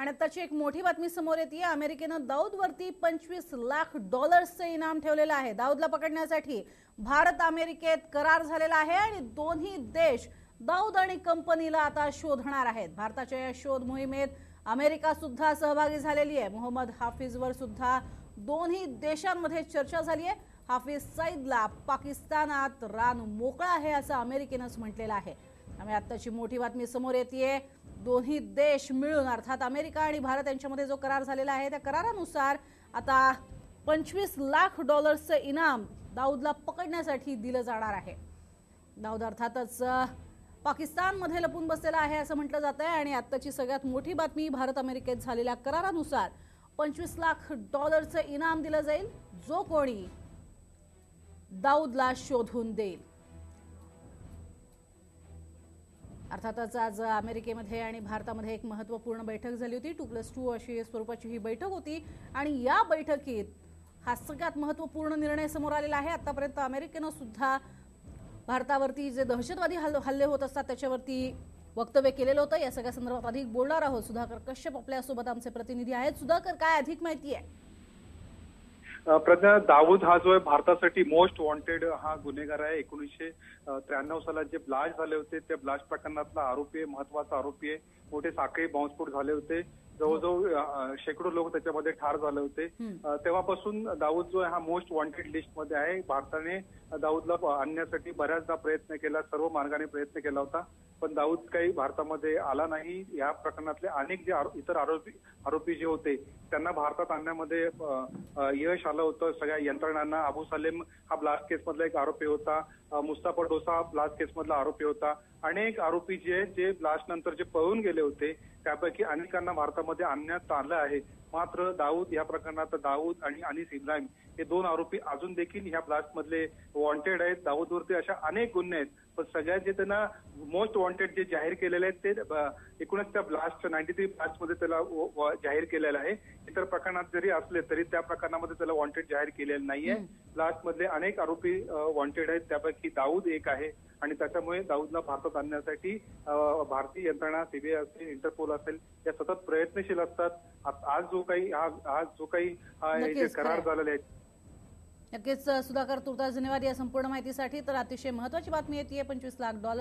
आणि आताची एक मोठी बातमी समोर येते अमेरिकेनं दाऊदवरती पंचवीस लाख डॉलर्सचं इनाम ठेवलेलं आहे. दाऊदला पकडण्यासाठी भारत अमेरिकेत करार झालेला आहे आणि दोन्ही देश दाऊद आणि कंपनीला आता शोधणार आहेत. भारताच्या या शोध मोहिमेत अमेरिका सुद्धा सहभागी झालेली आहे. मोहम्मद हाफिजवर सुद्धा दोन्ही देशांमध्ये चर्चा झाली आहे. हाफिज सईदला पाकिस्तानात रान मोकळा आहे असं अमेरिकेनंच म्हटलेलं आहे. त्यामुळे आत्ताची मोठी बातमी समोर येते दोन्ही देश मिळून अर्थात अमेरिका आणि भारत यांच्यामध्ये जो करार झालेला आहे त्या करारानुसार आता पंचवीस लाख डॉलर्सचं इनाम दाऊदला पकडण्यासाठी दिलं जाणार आहे. दाऊद अर्थातच पाकिस्तानमध्ये लपून बसलेला आहे असं म्हटलं जात आहे आणि आत्ताची सगळ्यात मोठी बातमी भारत अमेरिकेत झालेल्या करारानुसार पंचवीस लाख डॉलरचं इनाम दिलं जाईल जो कोणी दाऊदला शोधून देईल. अर्थातच आज अमेरिकेमध्ये आणि भारतामध्ये एक महत्त्वपूर्ण बैठक झाली होती. टू प्लस टू अशी स्वरूपाची ही बैठक होती. आणि या बैठकीत हा सगळ्यात महत्त्वपूर्ण निर्णय समोर आलेला आहे. आतापर्यंत अमेरिकेनं सुद्धा भारतावरती जे दहशतवादी हल्ले हल्ले होत असतात त्याच्यावरती वक्तव्य केलेलं होतं. या सगळ्या संदर्भात अधिक बोलणार आहोत. सुधाकर कश्यप आपल्यासोबत आमचे प्रतिनिधी आहेत. सुधाकर काय अधिक माहिती आहे? प्रज्ञा दाऊद हा जो आहे भारतासाठी मोस्ट वॉन्टेड हा गुन्हेगार आहे. एकोणीसशे त्र्याण्णव सालात जे ब्लास्ट झाले होते त्या ब्लास्ट प्रकरणातला आरोपी आहे महत्त्वाचा आरोपी आहे. मोठे साखळी बॉम्बस्फोट झाले होते. जवळजवळ शेकडो लोक त्याच्यामध्ये ठार झाले होते. तेव्हापासून दाऊद जो आहे हा मोस्ट वॉन्टेड लिस्टमध्ये आहे. भारताने दाऊदला आणण्यासाठी बऱ्याचदा प्रयत्न केला सर्व मार्गाने प्रयत्न केला होता. पण दाऊद काही भारतामध्ये आला नाही. या प्रकरणातले अनेक जे इतर आरोपी आरोपी जे होते त्यांना भारतात आणण्यामध्ये यश आलं होतं. सगळ्या यंत्रणांना अबू सलेम हा ब्लास्ट केस मधला एक आरोपी होता. मुस्ताफा डोसा हा ब्लास्ट केस मधला आरोपी होता. अनेक आरोपी जे आहेत, जे ब्लास्ट नंतर जे पळून गेले होते त्यापैकी अनेकांना भारतामध्ये आणण्यात आलं आहे. मात्र दाऊद या प्रकरणात दाऊद आणि अनिस इब्राहिम हे दोन आरोपी अजून देखील ह्या ब्लास्टमधले वॉन्टेड आहेत. दाऊदवरती अशा अनेक गुन्हे आहेत. पण सगळ्यात जे त्यांना मोस्ट वॉन्टेड जे जाहीर केलेले आहेत ते एकूणच त्या ब्लास्ट नाईन्टी थ्री ब्लास्टमध्ये त्याला जाहीर केलेलं आहे. इतर प्रकरणात जरी असले तरी त्या प्रकरणामध्ये त्याला वॉन्टेड जाहीर केलेलं नाहीये. ब्लास्ट मधले अनेक आरोपी वॉन्टेड आहेत. त्यापैकी दाऊद एक आहे. आणि त्याच्यामुळे दाऊदला भारतात आणण्यासाठी भारतीय यंत्रणा सीबीआय असेल इंटरपोल असेल या सतत प्रयत्नशील असतात. आज जो काही आज जो काही करार. झालेले आहेत नक्कीच सुधाकर तुर्तास धन्यवाद या संपूर्ण माहितीसाठी. तर अतिशय महत्वाची बातमी येते पंचवीस लाख डॉलर.